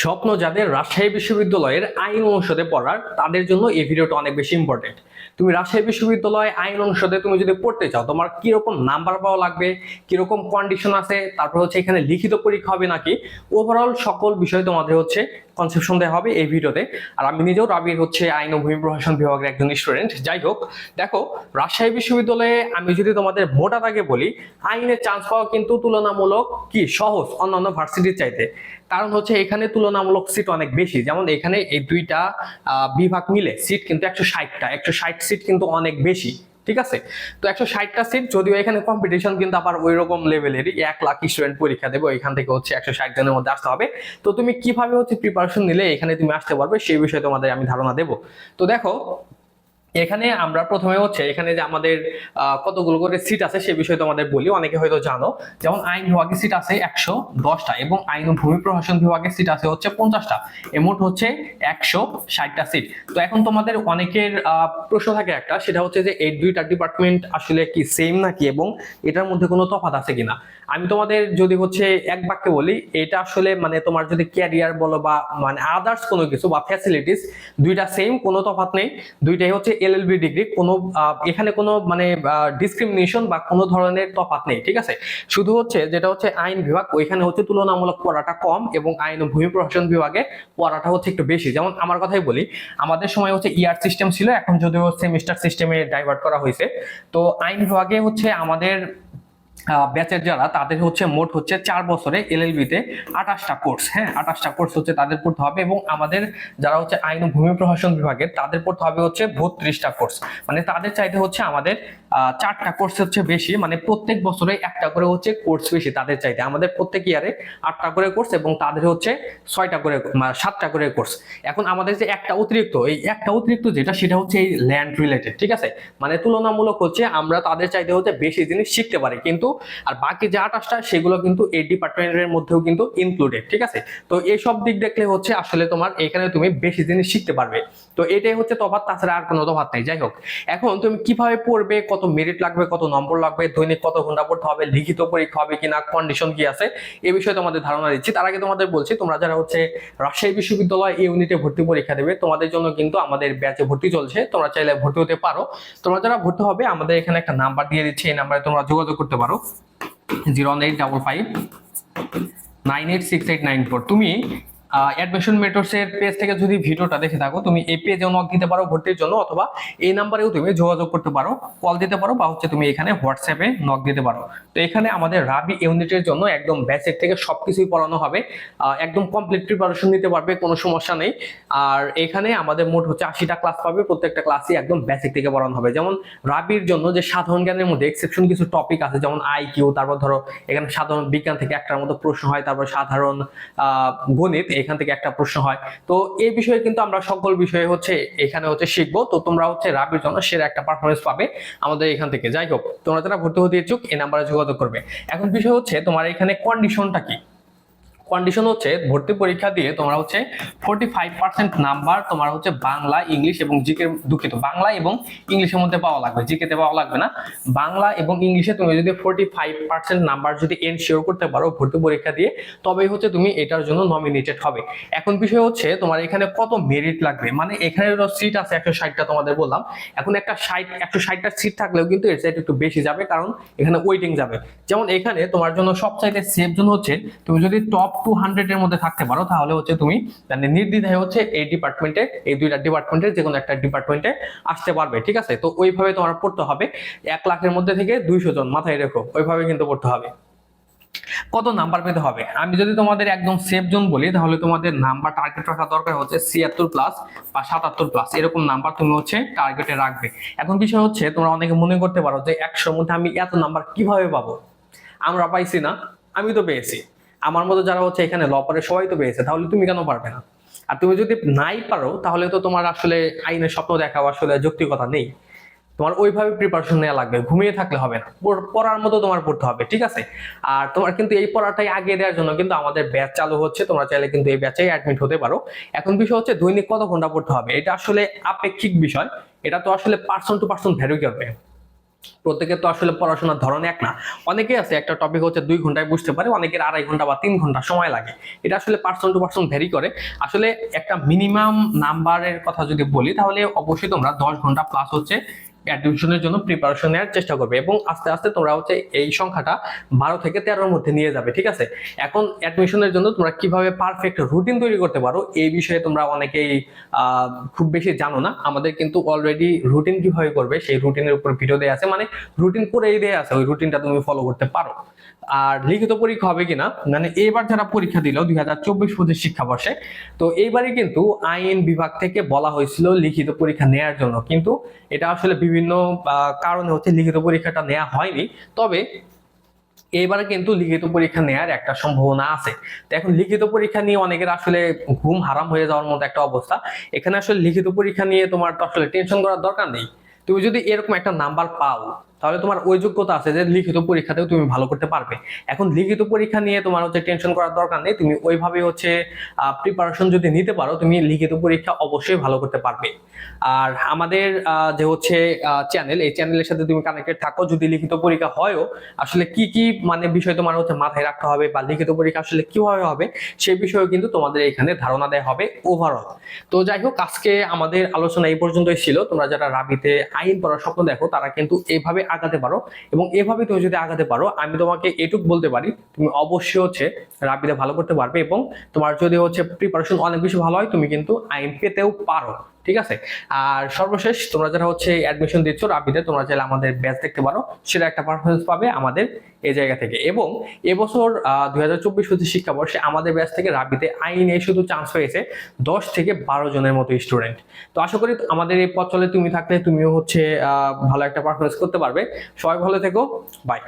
স্বপ্ন যাদের রাজশাহী বিশ্ববিদ্যালয়ের আইন অনুষদে পড়ার, তাদের জন্য এই ভিডিওটা অনেক বেশি ইম্পর্টেন্ট তুমি রাজশাহী বিশ্ববিদ্যালয়ে আইন অনুষদে তুমি যদি পড়তে চাও, তোমার কীরকম নাম্বার পাওয়া লাগবে, কীরকম কন্ডিশন আছে, তারপর হচ্ছে এখানে লিখিত পরীক্ষা হবে নাকি ওভারঅল সকল বিষয় তোমাদের হচ্ছে কনসেপশন দেওয়া হবে এই ভিডিওতে। আর আমি নিজেও রাবির হচ্ছে আইন ও ভূমি প্রশাসন বিভাগের একজন স্টুডেন্ট যাই হোক, দেখো, রাজশাহী বিশ্ববিদ্যালয়ে আমি যদি তোমাদের মোটা দাগে বলি, আইনের চান্স পাওয়া কিন্তু তুলনামূলক কি সহজ অন্যান্য ভার্সিটির চাইতে। কারণ হচ্ছে এখানে তুলনামূলক সিট অনেক বেশি। যেমন এখানে এই দুইটা বিভাগ মিলে সিট কিন্তু একশো ষাটটা, একশো ষাট সিট কিন্তু অনেক বেশি, ঠিক আছে? তো একশো ষাটটা সিট যদিও এখানে কম্পিটিশন কিন্তু আবার ওই রকম লেভেলেরই এক লাখ স্টুডেন্ট পরীক্ষা দেবে এখান থেকে হচ্ছে একশো ষাট জনের মধ্যে আসতে হবে। তো তুমি কীভাবে হচ্ছে প্রিপারেশন নিলে এখানে তুমি আসতে পারবে, সেই বিষয়ে তোমাদের আমি ধারণা দেবো। তো দেখো এখানে আমরা প্রথমে হচ্ছে, এখানে যে আমাদের কতগুলো করে সিট আছে সে বিষয়ে তোমাদের বলি। অনেকে হয়তো জানো, যেমন আইন বিভাগের সিট আছে একশো দশটা এবং আইন ও ভূমি প্রশাসন বিভাগের সিট আছে হচ্ছে পঞ্চাশটা। মোট হচ্ছে একশো ষাটটা সিট তো এখন তোমাদের অনেকের প্রশ্ন থাকে একটা, সেটা হচ্ছে যে এই দুইটা ডিপার্টমেন্ট আসলে কি সেম নাকি এবং এটার মধ্যে কোনো তফাত আছে কিনা? আমি তোমাদের যদি হচ্ছে এক বাক্যে বলি, এটা আসলে মানে তোমার যদি ক্যারিয়ার বলো বা মানে আদার্স কোনো কিছু বা ফ্যাসিলিটিস দুইটা সেম কোনো তফাত নেই। দুইটাই হচ্ছে এলএলবি ডিগ্রি কোনো এখানে কোনো মানে ডিসক্রিমিনেশন বা কোনো ধরনের তফাৎ নেই, ঠিক আছে? শুধু হচ্ছে, যেটা হচ্ছে আইন বিভাগ, ওইখানে হচ্ছে তুলনামূলক পড়াটা কম এবং আইন ও ভূমি প্রশাসন বিভাগে পড়াটা হচ্ছে একটু বেশি। যেমন আমার কথাই বলি, আমাদের সময় হচ্ছে ইয়ার সিস্টেম ছিল, এখন যদিও সেমিস্টার সিস্টেমে ডাইভার্ট করা হয়েছে। তো আইন বিভাগে হচ্ছে আমাদের ব্যাচের যারা, তাদের হচ্ছে মোট হচ্ছে চার বছরে এলএলবি তে আঠাশটা কোর্স হ্যাঁ? আঠাশটা কোর্স হচ্ছে তাদের পড়তে হবে এবং আমাদের যারা হচ্ছে আইন ভূমি প্রশাসন বিভাগের তাদের পড়তে হবে হচ্ছে বত্রিশটা কোর্স মানে তাদের চাইতে হচ্ছে আমাদের চারটা কোর্স হচ্ছে বেশি মানে প্রত্যেক বছরে একটা করে হচ্ছে কোর্স বেশি তাদের চাইতে। আমাদের প্রত্যেক ইয়ারে আটটা করে কোর্স এবং তাদের হচ্ছে ছয়টা করে সাতটা করে কোর্স এখন আমাদের যে একটা অতিরিক্ত, এই একটা অতিরিক্ত যেটা, সেটা হচ্ছে এই ল্যান্ড রিলেটেড ঠিক আছে? মানে তুলনামূলক হচ্ছে আমরা তাদের চাইতে হচ্ছে বেশি জিনিস শিখতে পারি। কিন্তু আর বাকি যে আঠাশটা, সেগুলো কিন্তু এই ডিপার্টমেন্টের মধ্যেও কিন্তু ইনক্লুডেড ঠিক আছে? তো এইসব দিক দেখলে হচ্ছে আসলে তোমার এখানে তুমি বেশি জিনিস শিখতে পারবে। তো এটাই হচ্ছে তফাত তাছাড়া আর কোনো তফাত নেই। যাই হোক, এখন তুমি কীভাবে পড়বে, কত মেরিট লাগবে, কত নম্বর লাগবে, দৈনিক কত ঘণ্টা পড়তে হবে, লিখিত পরীক্ষা হবে কিনা কন্ডিশন কি আছে, এ বিষয়ে তোমাদের ধারণা দিচ্ছি। তার আগে তোমাদের বলছি, তোমরা যারা হচ্ছে রাজশাহী বিশ্ববিদ্যালয় ইউনিটে ভর্তি পরীক্ষা দেবে, তোমাদের জন্য কিন্তু আমাদের ব্যাচে ভর্তি চলছে। তোমরা চাইলে ভর্তি হতে পারো। তোমরা যারা ভর্তি হবে, আমাদের এখানে একটা নাম্বার দিয়ে দিচ্ছি, এই নাম্বারে তোমরা যোগাযোগ করতে পারো। Zero eight double five nine eight six eight nine four. তুমি অ্যাডমিশন মেট্রোস এর পেজ থেকে যদি ভিডিওটা দেখে থাকো, তুমি এই পেজেও নক দিতে পারো ভর্তির জন্য, অথবা এই নাম্বারেও তুমি যোগাযোগ করতে পারো কল দিতে পারো, বা হচ্ছে তুমি এখানে হোয়াটসঅ্যাপে নক দিতে পারো। তো এখানে আমাদের রাবি ইউনিটের জন্য একদম বেসিক থেকে সবকিছুই পড়ানো হবে। একদম কমপ্লিট প্রিপারেশন নিতে পারবে, কোনো সমস্যা নেই। আর এখানে আমাদের মোট হচ্ছে আশিটা ক্লাস পাবে, প্রত্যেকটা ক্লাসই একদম বেসিক থেকে পড়ানো হবে। যেমন রাবির জন্য যে সাধারণ জ্ঞানের মধ্যে এক্সেপশন কিছু টপিক আছে, যেমন আই কিউ তারপর ধরো এখানে সাধারণ বিজ্ঞান থেকে একটার মতো প্রশ্ন হয়, তারপর সাধারণ গণিত এখান থেকে একটা প্রশ্ন হয়। তো এই বিষয়ে কিন্তু আমরা সকল বিষয়ে হচ্ছে এখানে হচ্ছে শিখব। তো তোমরা হচ্ছে রাবির জন্য সেরা একটা পারফরমেন্স পাবে আমাদের এখান থেকে। যাই হোক, তোমরা যারা ভর্তি হতে ইচ্ছুক, এই নাম্বারে যোগাযোগ করবে। এখন বিষয় হচ্ছে তোমার এখানে কন্ডিশনটা কি? কন্ডিশন হচ্ছে ভর্তি পরীক্ষা দিয়ে তোমরা হচ্ছে ফোর্টি ফাইভ পার্সেন্ট নাম্বার তোমার হচ্ছে বাংলা, ইংলিশ এবং জিকে দুঃখিত, বাংলা এবং ইংলিশের মধ্যে পাওয়া লাগবে, জিকেতে পাওয়া লাগবে না। বাংলা এবং ইংলিশে তুমি যদি ফোর্টি ফাইভ পার্সেন্ট নাম্বার যদি এনশিওর করতে পারো ভর্তি পরীক্ষা দিয়ে, তবেই হচ্ছে তুমি এটার জন্য নমিনেটেড হবে। এখন বিষয় হচ্ছে তোমার এখানে কত মেরিট লাগবে? মানে এখানে সিট আছে একশো ষাটটা তোমাদের বললাম। এখন একটা ষাট, একশো ষাটটা সিট থাকলেও কিন্তু এর সাইড একটু বেশি যাবে, কারণ এখানে ওয়েটিং যাবে। যেমন এখানে তোমার জন্য সবচাইতে সেফ জন্য হচ্ছে, তুমি যদি টপ টু হান্ড্রেড এর মধ্যে থাকতে পারো, তাহলে হচ্ছে তুমি মানে নির্দ্বিধায় হচ্ছে এই ডিপার্টমেন্টে এই দুইটা ডিপার্টমেন্টের যে কোনো একটা ডিপার্টমেন্টে আসতে পারবে, ঠিক আছে? তো ওইভাবে তোমার পড়তে হবে। এক লাখের মধ্যে থেকে দুইশো জন, মাথায় রেখো, ওইভাবে কিন্তু পড়তে হবে। কত নাম্বার পেতে হবে? আমি যদি তোমাদের একদম সেফ জোন বলি, তাহলে তোমাদের নাম্বার টার্গেট রাখা দরকার হচ্ছে ছিয়াত্তর প্লাস বা সাতাত্তর প্লাস এরকম নাম্বার তুমি হচ্ছে টার্গেটে রাখবে। এখন বিষয় হচ্ছে, তোমরা অনেকে মনে করতে পারো যে একশোর মধ্যে আমি এত নাম্বার কীভাবে পাবো? আমরা পাইছি না, আমি তো পেয়েছি। আমার মতো যারা হচ্ছে এখানে ল পড়ে, সবাই তো পেয়েছে, তাহলে তুমি কেন পারবে না? আর তুমি যদি নাই পারো, তাহলে তো তোমার আসলে আইনের স্বপ্ন দেখা আসলে যৌক্তিকতা নেই। তোমার ওইভাবে প্রিপারেশন নেওয়া লাগবে, ঘুমিয়ে থাকলে হবে না। পড়ার মতো তোমার পড়তে হবে, ঠিক আছে? আর তোমার কিন্তু এই পড়াটাই আগে দেওয়ার জন্য কিন্তু আমাদের ব্যাচ চালু হচ্ছে, তোমরা চাইলে কিন্তু এই ব্যাচে অ্যাডমিট হতে পারো। এখন বিষয় হচ্ছে দৈনিক কত ঘণ্টা পড়তে হবে, এটা আসলে আপেক্ষিক বিষয়। এটা তো আসলে পার্সন টু পার্সন ভ্যারি করবে। প্রত্যেকের তো আসলে পড়াশোনার ধরন এক না। অনেকে আছে, একটা টপিক হচ্ছে দুই ঘন্টায় বুঝতে পারে, অনেকের আড়াই ঘণ্টা বা তিন ঘণ্টা সময় লাগে। এটা আসলে পার্সন টু পার্সন ভ্যারি করে। আসলে একটা মিনিমাম নাম্বারের কথা যদি বলি, তাহলে অবশ্যই তোমরা দশ ঘণ্টা প্লাস হচ্ছে অ্যাডমিশনের জন্য প্রিপারেশন নেওয়ার চেষ্টা করবে এবং আস্তে আস্তে তোমরা হচ্ছে এই সংখ্যাটা বারো থেকে তেরোর মধ্যে নিয়ে যাবে, ঠিক আছে? এখন অ্যাডমিশনের জন্য তোমরা কীভাবে পারফেক্ট রুটিন তৈরি করতে পারো এই বিষয়ে তোমরা অনেকেই খুব বেশি জানো না। আমাদের কিন্তু অলরেডি রুটিন কীভাবে করবে সেই রুটিনের উপর ভিডিও দেওয়া আছে মানে রুটিন করেই দেওয়া আছে, ওই রুটিনটা তুমি ফলো করতে পারো। আর লিখিত পরীক্ষা হবে কিনা? মানে এবার যারা পরীক্ষা দিল দুই হাজার চব্বিশ পঁচিশ শিক্ষাবর্ষে, তো এইবারই কিন্তু আইন বিভাগ থেকে বলা হয়েছিল লিখিত পরীক্ষা নেয়ার জন্য। কিন্তু এটা আসলে বিভিন্ন আহ, কারণে হচ্ছে লিখিত পরীক্ষাটা নেওয়া হয়নি। তবে এবারে কিন্তু লিখিত পরীক্ষা নেওয়ার একটা সম্ভাবনা আছে। তো এখন লিখিত পরীক্ষা নিয়ে অনেকের আসলে ঘুম হারাম হয়ে যাওয়ার মতো একটা অবস্থা। এখানে আসলে লিখিত পরীক্ষা নিয়ে তোমার তো আসলে টেনশন করার দরকার নেই। তুমি যদি এরকম একটা নাম্বার পাও তাহলে তোমার ওই যোগ্যতা আছে যে লিখিত পরীক্ষাতেও তুমি ভালো করতে পারবে। এখন লিখিত পরীক্ষা নিয়ে তোমার হচ্ছে টেনশন করার দরকার নেই। তুমি ওইভাবে হচ্ছে প্রিপারেশন যদি নিতে পারো, তুমি লিখিত পরীক্ষা অবশ্যই ভালো করতে পারবে। আর আমাদের যে হচ্ছে চ্যানেল এই চ্যানেলের সাথে তুমি কানেক্টেড থাকো। যদি লিখিত পরীক্ষা হয়ও, আসলে কি কি মানে বিষয় তোমার হচ্ছে মাথায় রাখতে হবে বা লিখিত পরীক্ষা আসলে কীভাবে হবে সেই বিষয়ে কিন্তু তোমাদের এখানে ধারণা দেওয়া হবে ওভারঅল তো যাই হোক, আজকে আমাদের আলোচনা এই পর্যন্তই ছিল। তোমরা যারা রাবিতে আইন পড়ার স্বপ্ন দেখো, তারা কিন্তু এইভাবে আগাতে পারো এবং এভাবে তুমি যদি আগাতে পারো, আমি তোমাকে এটুক বলতে পারি, তুমি অবশ্যই হচ্ছে রাবিতে ভালো করতে পারবে এবং তোমার যদি হচ্ছে প্রিপারেশন অনেক বেশি ভালো হয়, তুমি কিন্তু আইন পেতেও পারো। ঠিক আছে? আর সর্বশেষ তোমরা যারা হচ্ছে অ্যাডমিশন দিচ্ছ রাবিতে তোমরা চাইলে আমাদের ব্যাচ দেখতে পারো। সেটা একটা পারফরমেন্স পাবে আমাদের এই জায়গা থেকে। এবং এবছর দুই হাজার চব্বিশ পঁচিশ শিক্ষাবর্ষে আমাদের ব্যাচ থেকে রাবিতে আইনে শুধু চান্স হয়েছে দশ থেকে বারো জনের মতো স্টুডেন্ট তো আশা করি আমাদের এই পথ চলে। তুমি থাকলে তুমিও হচ্ছে ভালো একটা পারফরমেন্স করতে পারবে। সবাই ভালো থেকো। বাই